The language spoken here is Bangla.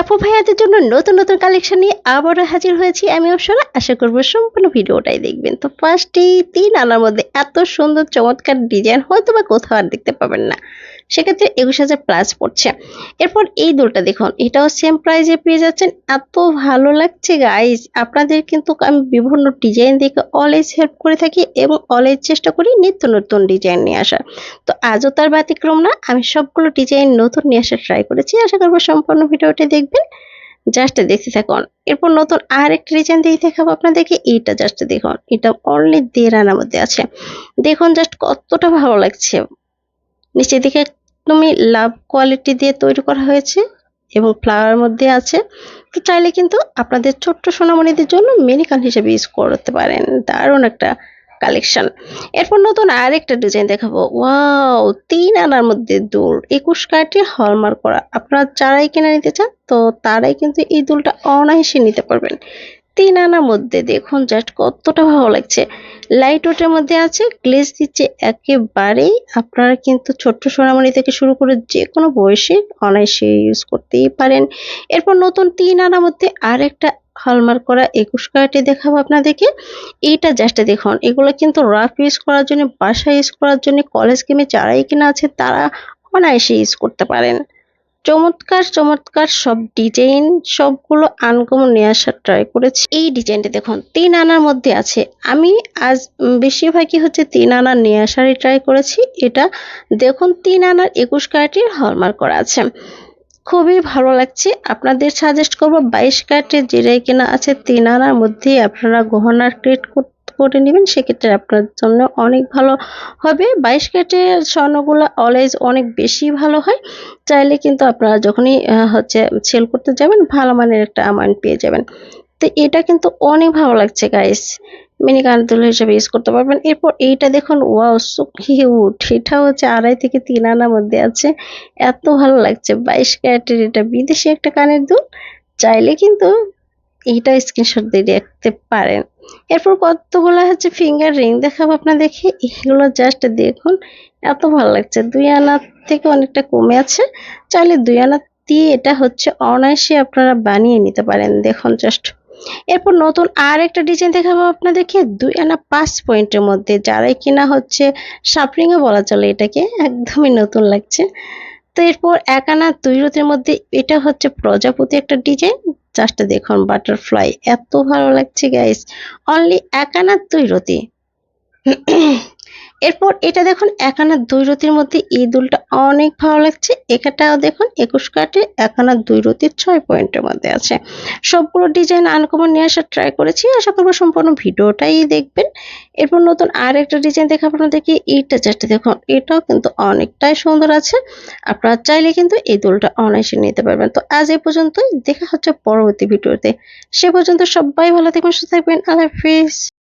আপু ভাইয়াদের জন্য নতুন নতুন কালেকশন নিয়ে আবারও হাজির হয়েছি। আমি অপসরা আশা করব সম্পূর্ণ ভিডিওটাই দেখবেন। তো ফার্স্টেই তিন আনার মধ্যে এত সুন্দর চমৎকার ডিজাইন হয়তো বা কোথাও আর দেখতে পাবেন না। সেক্ষেত্রে একুশ হাজার প্লাস পড়ছে। এরপর এই দুলটা দেখুন, এটাও সেম প্রাইজে পেয়ে যাচ্ছেন। এত ভালো লাগছে গাইজ আপনাদের কিন্তু আমি বিভিন্ন ডিজাইন দেখে অলওয়েজ হেল্প করে থাকি এবং অলওয়েজ চেষ্টা করি নিত্য নতুন ডিজাইন নিয়ে আসার। তো আজও তার ব্যতিক্রম না, আমি সবগুলো ডিজাইন নতুন নিয়ে আসার ট্রাই করেছি। আশা করব সম্পূর্ণ ভিডিওটি দেখবেন। জাস্ট দেখতে থাকুন। এরপর নতুন আর একটা ডিজাইন দিয়ে দেখাবো আপনাদেরকে, এইটা জাস্ট দেখুন। এটা অনলি দেড় আনার মধ্যে আছে। দেখুন জাস্ট কতটা ভালো লাগছে। নিচের দিকে একদমই লাভ কোয়ালিটি দিয়ে তৈরি করা হয়েছে এবং ফ্লাওয়ার মধ্যে আছে। তো চাইলে কিন্তু আপনাদের ছোট্ট সোনামণিদের জন্য মেনিকান হিসেবে ইউজ করতে পারেন। দারুণ একটা কালেকশন এরপর নতুন আরেকটা ডিজাইন দেখাবো। ওয়াও তিন আনার মধ্যে দুল। একুশ কার্টে হলমার্ক করা। আপনারা যারাই কিনে নিতে চান, তো তারাই কিন্তু এই দুলটা অনায়াসে নিতে পারবেন। তিন আনার মধ্যে দেখুন জাস্ট কতটা ভালো লাগছে। লাইট ওয়েটের মধ্যে আছে গ্লেজ দিচ্ছে একেবারেই। আপনারা কিন্তু ছোট্ট সোনামণি থেকে শুরু করে যে কোনো বয়সে অনায়াসে ইউজ করতেই পারেন। এরপর নতুন তিন আনার মধ্যে আরেকটা হলমার্ক করা একুশ কার্টে দেখাবো আপনাদেরকে। এইটা জাস্ট দেখুন, এগুলো কিন্তু রাফ ইউজ করার জন্য বাসা ইউজ করার জন্য কলেজ গেমে যারাই কিনা আছে, তারা অনায়াসে ইউজ করতে পারেন। চমৎকার চমৎকার সব ডিজাইন সবগুলো আনকমন নিয়ে আসার ট্রাই করেছি। এই ডিজাইনটা দেখুন, তিন আনার মধ্যে আছে। আমি আজ বেশিরভাগই হচ্ছে তিন আনার নিয়ে আসারই ট্রাই করেছি। এটা দেখুন, তিন আনার একুশ কার্টের হলমার্ক করা আছে। খুবই ভালো লাগছে। আপনাদের সাজেস্ট করব বাইশ কার্টের যেটাই কিনা আছে, তিন আনার মধ্যেই আপনারা গহনার ক্রিয়েট করে নেবেন, সেক্ষেত্রে আপনার জন্য অনেক ভালো হবে। বাইশ ক্যারেটের স্বর্ণগুলো অলওয়েজ অনেক বেশি ভালো হয়। চাইলে কিন্তু আপনারা যখনই হচ্ছে সেল করতে যাবেন, ভালো মানের একটা অ্যামাউন্ট পেয়ে যাবেন। তো এটা কিন্তু অনেক ভালো লাগছে গাইস মিনি কানতুল হিসেবে ইউজ করতে পারবেন। এরপর এইটা দেখুন ওয়াও সো কিউট এটা হচ্ছে আড়াই থেকে তিন আনার মধ্যে আছে। এত ভালো লাগছে। বাইশ ক্যারেটের এটা বিদেশি একটা কানের দুল। চাইলে কিন্তু এইটা স্ক্রিনশট দিয়ে রাখতে পারেন। এরপর কতগুলো হচ্ছে ফিঙ্গার রিং দেখাবো আপনাদেরকে। এগুলো জাস্ট দেখুন, এত ভালো লাগছে। দুই আনা থেকে অনেকটা কমে আছে। চাইলে দুই আনা দিয়ে এটা হচ্ছে অনায়াসে আপনারা বানিয়ে নিতে পারেন। দেখুন জাস্ট এরপর নতুন আর একটা ডিজাইন দেখাবো আপনাদেরকে। দুই আনা পাঁচ পয়েন্টের মধ্যে। যারাই কিনা হচ্ছে সাপরিংও বলা চলে এটাকে। একদমই নতুন লাগছে। তো এরপর এক আনা দুই রতির মধ্যে এটা হচ্ছে প্রজাপতি একটা ডিজাইন জাস্ট দেখুন বাটারফ্লাই এত ভালো লাগছে গাইস অনলি এক আনা দুই রতি এরপর এটা দেখুন এক আনা দুই রতির মধ্যে এই দুলটা অনেক ভালো লাগছে। এখানটাও দেখুন, একুশ কাটে এক আনা দুই রতির ছয় পয়েন্টের মধ্যে আছে। সবগুলো ডিজাইন আনকমন নিয়ে আসার ট্রাই করেছি। আশা করব সম্পূর্ণ ভিডিওটাই দেখবেন। এরপর নতুন আর একটা ডিজাইন দেখাবো আপনাদেরকে। এইটা জাস্ট দেখুন, এটাও কিন্তু অনেকটাই সুন্দর আছে। আপনারা চাইলে কিন্তু এই দুলটা অনায়াসে নিতে পারবেন। তো আজ এই পর্যন্তই। দেখা হচ্ছে পরবর্তী ভিডিওতে। সে পর্যন্ত সবাই ভালো থাকবেন, সুস্থ থাকবেন। আল্লাহ হাফিজ।